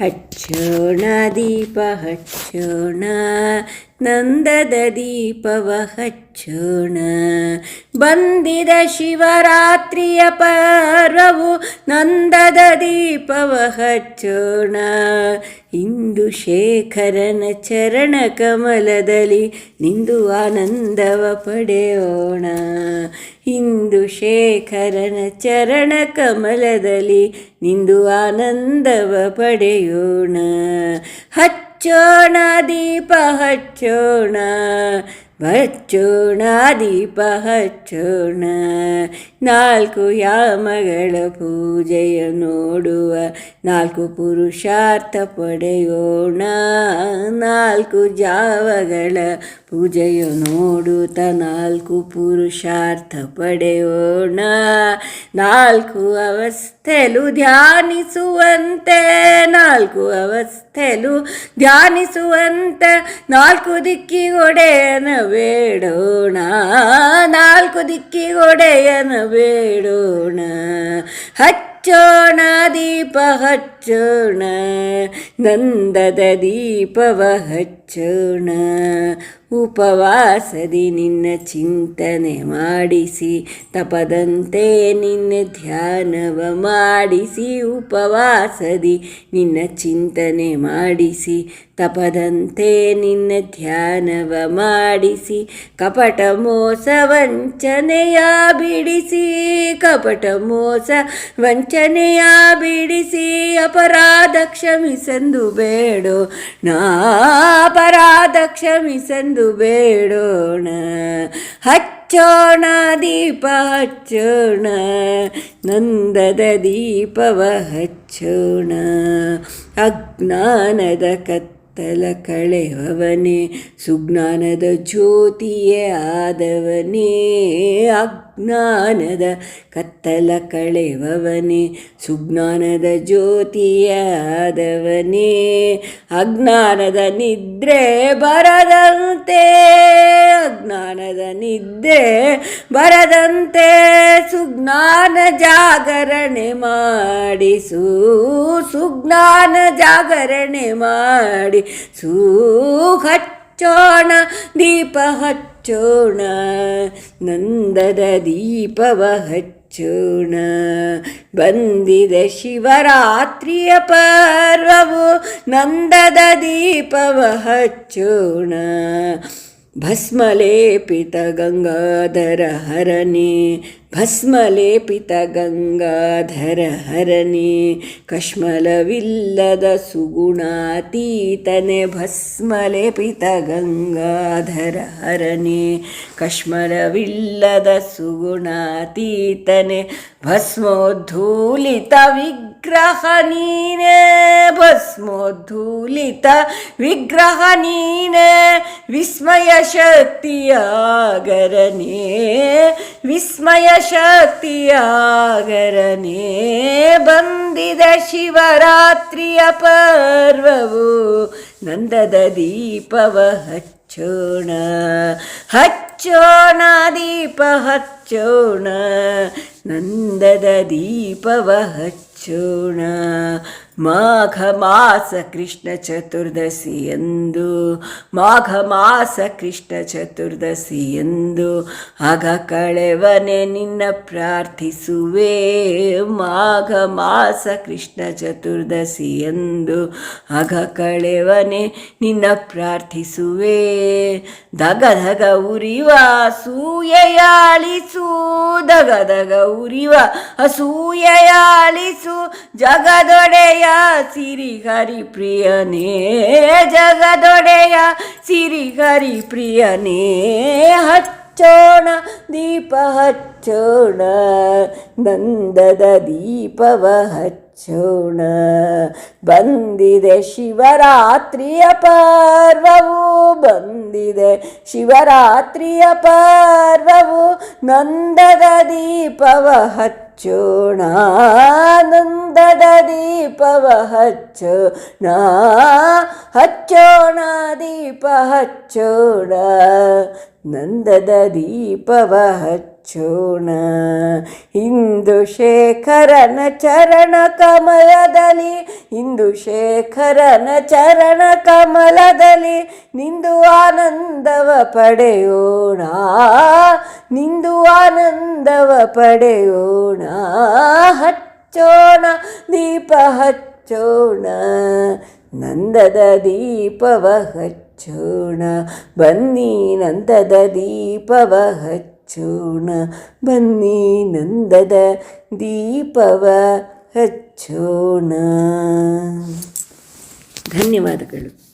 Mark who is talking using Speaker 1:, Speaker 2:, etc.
Speaker 1: ಹಚ್ಚೋಣ ದೀಪ ಹಚ್ಚೋಣ. ನಂದದ ದೀಪವ ಹಚ್ಚೋಣ. ಬಂದಿದ ಶಿವರಾತ್ರಿಯ ಪರ್ವವು ನಂದದ ದೀಪವ ಹಚ್ಚೋಣ. ಇಂದು ಶೇಖರನ ಚರಣ ಕಮಲದಲ್ಲಿ ನಿಂದು ಆನಂದವ ಪಡೆಯೋಣ. ಇಂದು ಶೇಖರನ ಚರಣ ಕಮಲದಲ್ಲಿ ನಿಂದು ಆನಂದವ ಪಡೆಯೋಣ. ಹಚ್ಚೋಣ ದೀಪ ಹಚ್ಚೋಣ. ಹಚ್ಚೋಣ ದೀಪ ಹಚ್ಚೋಣ ನಾಲ್ಕು ಯಾಮಗಳ ಪೂಜೆಯ ನೋಡುವ, ನಾಲ್ಕು ಪುರುಷಾರ್ಥ ಪಡೆಯೋಣ. ನಾಲ್ಕು ಜಾವಗಳ ಪೂಜೆಯ ನೋಡುತ್ತ, ನಾಲ್ಕು ಪುರುಷಾರ್ಥ ಪಡೆಯೋಣ. ನಾಲ್ಕು ಅವಸ್ಥೆಲು ಧ್ಯಾನಿಸುವಂತೆ, ನಾಲ್ಕು ಅವಸ್ಥೆಲು ಧ್ಯಾನಿಸುವಂತೆ, ನಾಲ್ಕು ದಿಕ್ಕಿಗೊಡೆಯನ ಬೇಡೋಣ ನಾಲ್ಕು ದಿಕ್ಕಿಗೊಡೆಯನ ಬೇಡೋಣ ಹಚ್ಚೋಣ ದೀಪ ಹಚ್ಚೋಣ ನಂದದ ದೀಪವ ಹಚ್ಚೋಣ ಉಪವಾಸದಿ ನಿನ್ನ ಚಿಂತನೆ ಮಾಡಿಸಿ, ತಪದಂತೆ ನಿನ್ನ ಧ್ಯಾನವ ಮಾಡಿಸಿ, ಉಪವಾಸದಿ ನಿನ್ನ ಚಿಂತನೆ ಮಾಡಿಸಿ, ತಪದಂತೆ ನಿನ್ನ ಧ್ಯಾನವ ಮಾಡಿಸಿ, ಕಪಟ ಮೋಸ ವಂಚನೆಯ ಬಿಡಿಸಿ, ಕಪಟ ಮೋಸ ವಂಚನೆಯ ಬಿಡಿಸಿ, ಅಪರಾಧ ಕ್ಷಮಿಸಂದು ಬೇಡೋ ನಾ ಅಪರಾಧ ಕ್ಷಮಿಸಂದು ಬೇಡೋಣ. ಹಚ್ಚೋಣ ದೀಪ ಹಚ್ಚೋಣ. ನಂದದ ದೀಪವ ಹಚ್ಚೋಣ. ಅಜ್ಞಾನದ ಕತ್ತಲ ಕಳೆಯವನೇ ಸುಜ್ಞಾನದ ಜ್ಯೋತಿಯೇ ಆದವನೇ, ಅಜ್ಞಾನದ ಕತ್ತಲ ಕಳೆಯವನೇ ಸುಜ್ಞಾನದ ಜ್ಯೋತಿಯ ಆದವನೇ, ಅಜ್ಞಾನದ ನಿದ್ರೆ ಬರದಂತೆ, ಅಜ್ಞಾನದ ನಿದ್ರೆ ಬರದಂತೆ, ಸುಜ್ಞಾನ ಜಾಗರಣೆ ಮಾಡಿಸು, ಸುಜ್ಞಾನ ಜಾಗರಣೆ ಮಾಡಿ ಸೂ ಹಚ್ಚೋಣ ದೀಪ ಹಚ್ಚೋಣ ನಂದದ ದೀಪವ ಹಚ್ಚೋಣ. ಬಂದಿದೆ ಶಿವರಾತ್ರಿಯ ಪರ್ವವು ನಂದದ ದೀಪವ ಹಚ್ಚೋಣ. ಭಸ್ಮಲೇಪಿತ ಗಂಗಾಧರ ಹರನೆ ಭಸ್ಮಲೇಪಿತ ಗಂಗಾಧರ ಹರನೆ ಕಶ್ಮಲವಿಲ್ಲದ ಸುಗುಣಾತೀತನೆ ಭಸ್ಮಲೇಪಿತ ಗಂಗಾಧರ ಹರನೆ ಕಶ್ಮಲವಿಲ್ಲದ ಸುಗುಣಾತೀತನೆ ಭಸ್ಮೋದ್ಧೂಲಿತ ವಿಗ್ರಹ ನೀನೇ ಭಸ್ಮೋದ್ಧೂಲಿತ ವಿಗ್ರಹ ನೀನೇ ವಿಸ್ಮಯ ಶಕ್ತಿಯಾಗರನೇ ವಿಸ್ಮಯ ಶಕ್ತಿಯಾಗರನೇ ಬಂದಿದ ಶಿವರಾತ್ರಿಯ ಪರ್ವವು ನಂದದ ದೀಪವ ಹಚ್ಚೋಣ ಹಚ್ಚೋಣ ದೀಪ ಹಚ್ಚೋಣ, ನಂದದ ದೀಪವ ಹಚ್ಚೋಣ ಮಾಘ ಮಾಸ ಕೃಷ್ಣ ಚತುರ್ದಶಿ ಎಂದು ಮಾಘ ಮಾಸ ಕೃಷ್ಣ ಚತುರ್ದಶಿ ಎಂದು, ಆಗ ಕಳೆವನೆ ನಿನ್ನ ಪ್ರಾರ್ಥಿಸುವೆ. ಮಾಘ ಮಾಸ ಕೃಷ್ಣ ಚತುರ್ದಶಿ ಎಂದು, ಆಗ ಕಳೆವನೆ ನಿನ್ನ ಪ್ರಾರ್ಥಿಸುವೆ. ದಗ ದಗ ಉರಿವ ಅಸೂಯೆಯಾಳಿಸು ದಗ ದಗ ಉರಿವ ಅಸೂಯೆಯಾಳಿಸು, ಜಗದೊಡೆಯ ಸಿರಿ ಹರಿ ಪ್ರಿಯನೇ, ಜಗದೊಡೆಯ ಸಿರಿ ಹರಿ ಪ್ರಿಯನೇ, ಹಚ್ಚೋಣ, ದೀಪ ಹಚ್ಚೋಣ, ನಂದದ ದೀಪವ ಹಚ್ಚೋಣ. ಬಂದಿದೆ ಶಿವರಾತ್ರಿಯ ಪರ್ವವು, ಬಂದಿದೆ ಶಿವರಾತ್ರಿಯ ಪರ್ವವು, ನಂದದ ದೀಪವ ಹಚ್ಚೋಣ. ನಂದದ ದೀಪವ ನಾ ಹಚ್ಚೋಣ ದೀಪ ಹಚ್ಚೋಣ. ನಂದದ ದೀಪವ ಹಚ್ಚೋಣ. ಇಂದು ಶೇಖರನ ಚರಣ ಕಮಲದಲ್ಲಿ, ಇಂದು ಶೇಖರನ ಚರಣ ಕಮಲದಲ್ಲಿ ನಿಂದು ಆನಂದವ ಪಡೆಯೋಣ. ನಿಂದು ಆನಂದವ ಪಡೆಯೋಣ. ಹಚ್ಚೋಣ, ದೀಪ ಹಚ್ಚೋಣ, ನಂದದ ದೀಪವ ಹಚ್ಚೋಣ, ಬನ್ನಿ ನಂದದ ದೀಪವ ಹಚ್ಚೋಣ, ಬನ್ನಿ ನಂದದ ದೀಪವ ಹಚ್ಚೋಣ. ಧನ್ಯವಾದಗಳು.